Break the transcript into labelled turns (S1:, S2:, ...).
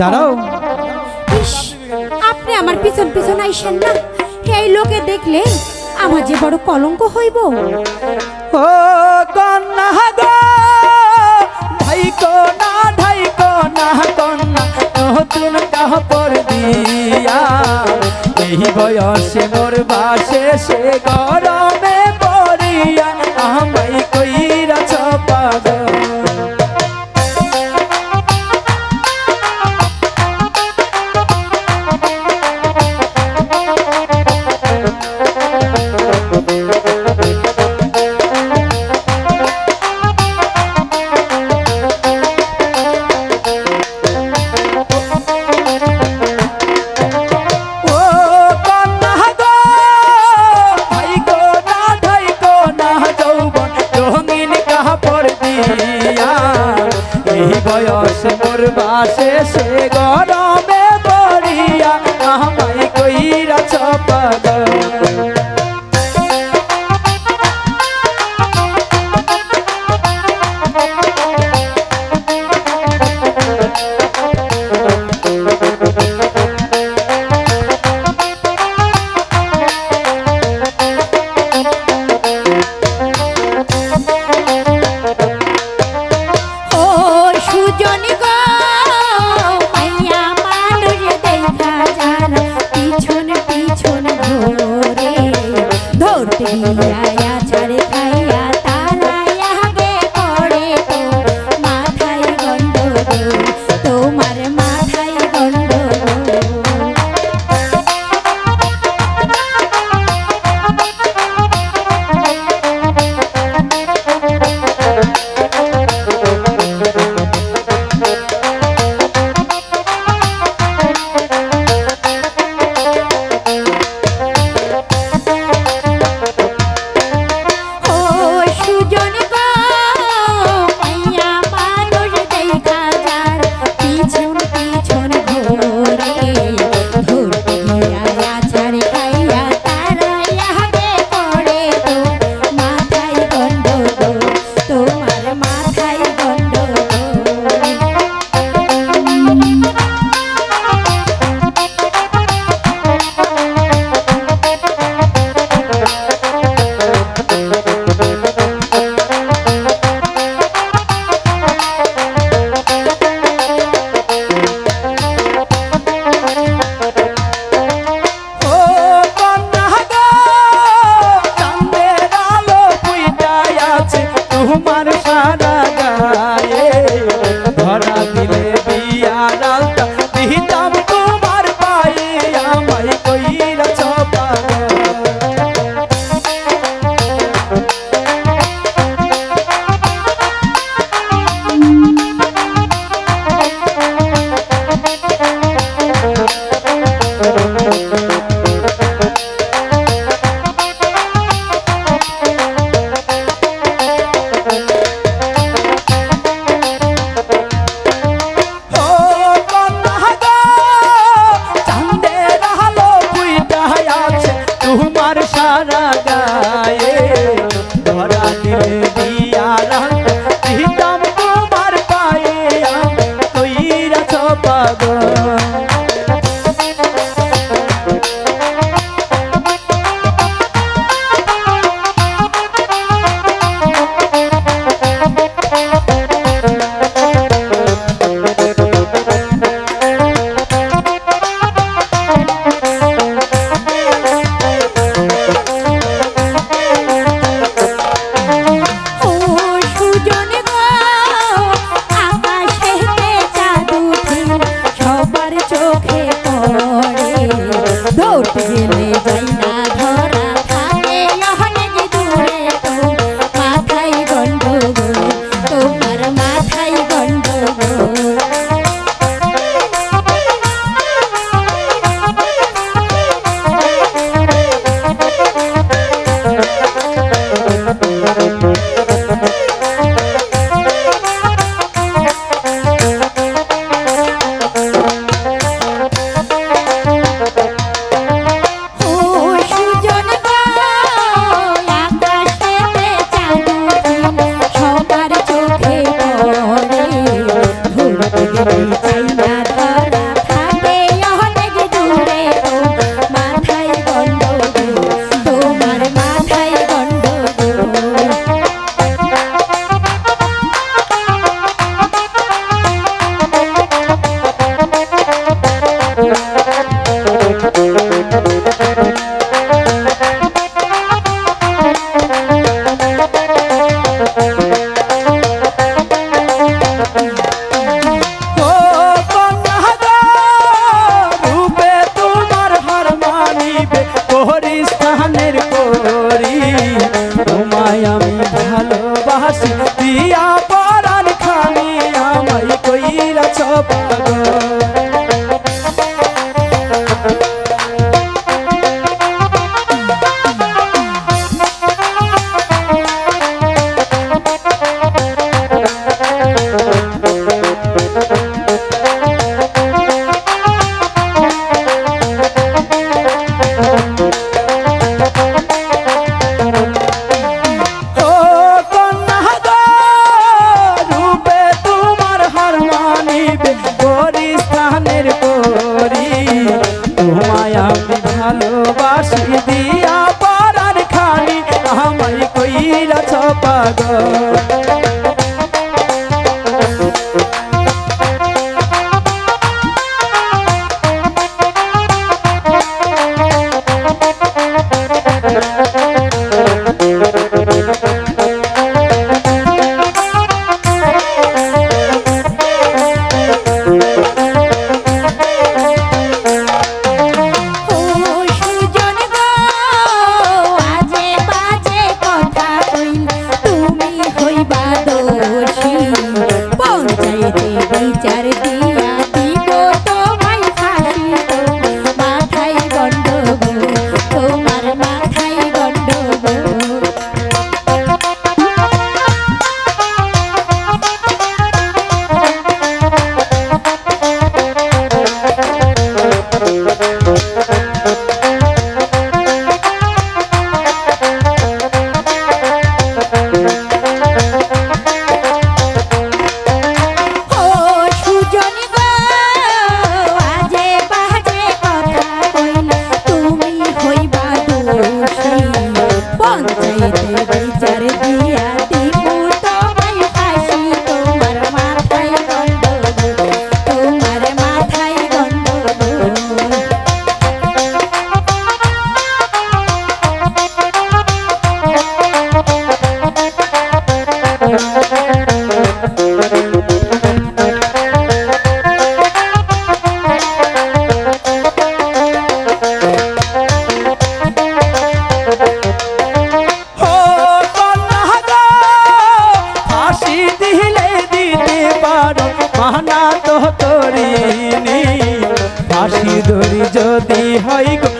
S1: দাঁড়াও।
S2: আপনি আমার পিছন পিছন আইসেন না। এই লোকে দেখলে আমার যে বড় কলঙ্ক হইব।
S1: ও কন্যা গো ঢাইকো না ঢাইকো না কন্যা নতুন কাপড় দিয়া। এই বয়সে মোর বাসে সে গরমে ahí con